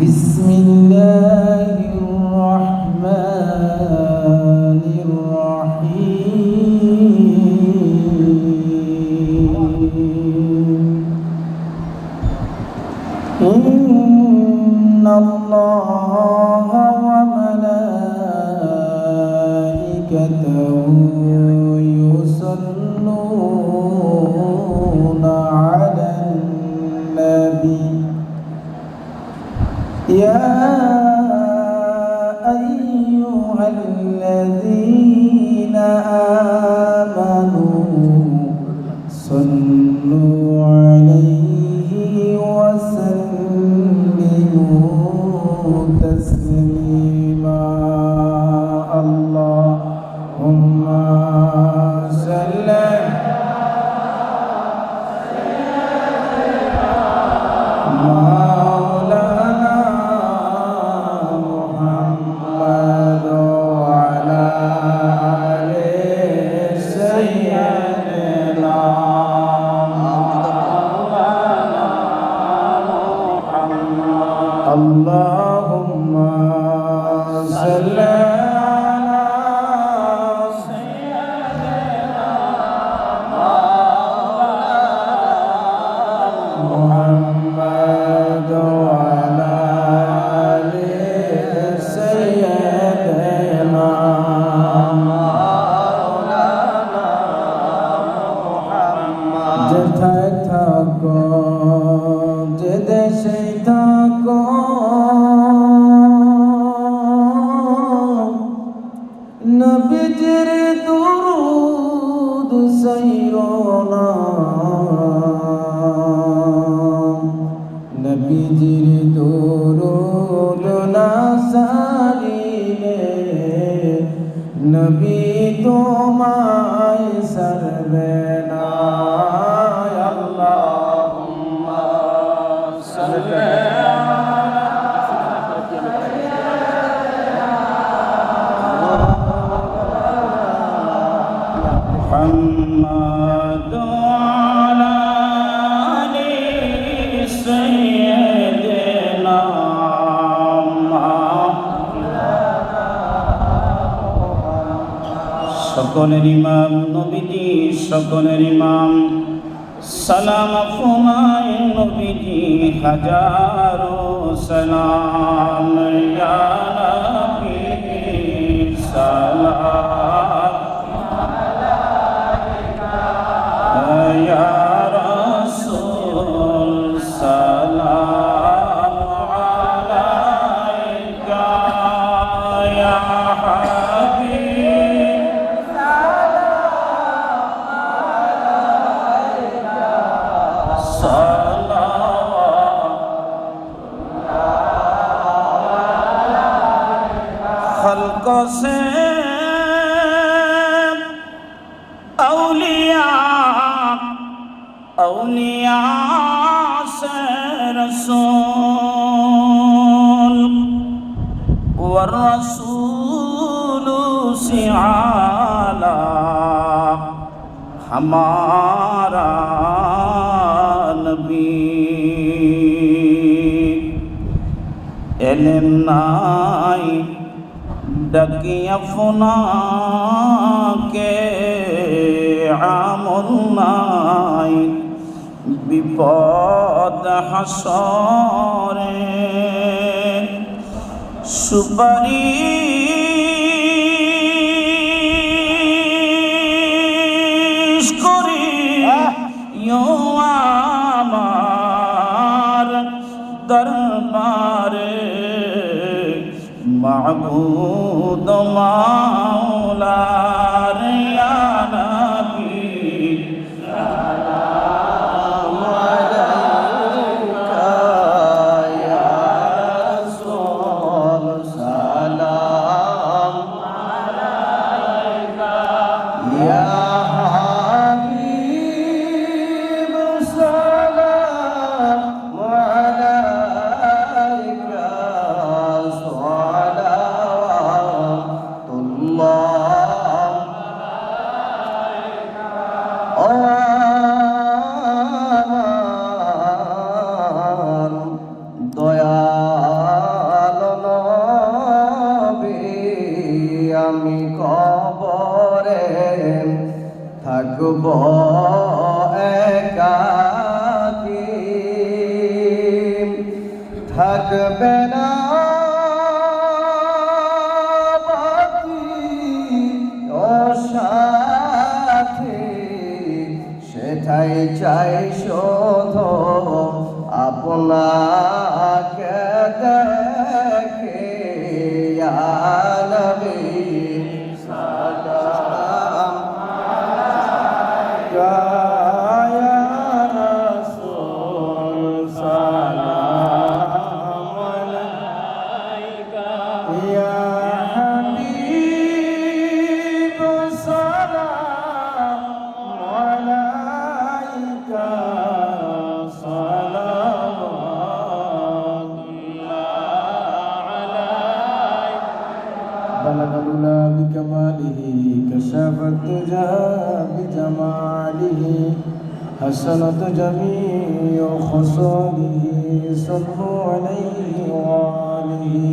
بسم الله الرحمن الرحيم. إن الله وملائكته নবীজির দুরুদ না সারিলে নবী তোমায় সরবে না আল্লাহুম্মা সাল্লি محمد সকলের ইমাম নবীজি সকলের ইমাম। সালাম ফুমায় নবীজি হাজারো সালাম। قسم اولیاء اولیاء سے رسول والرسول سعالا ہمارا نبی علم نائی ডাকিয়া ফোনাকে আমল নাই বিপদ হাসরে সুপারিশ করি মাওলার থাকব একাকি। থাকবে না ও সেটাই চাই بكماله كشف الدجى بجماله حسنت جميع خصاله صلوا عليه وآله.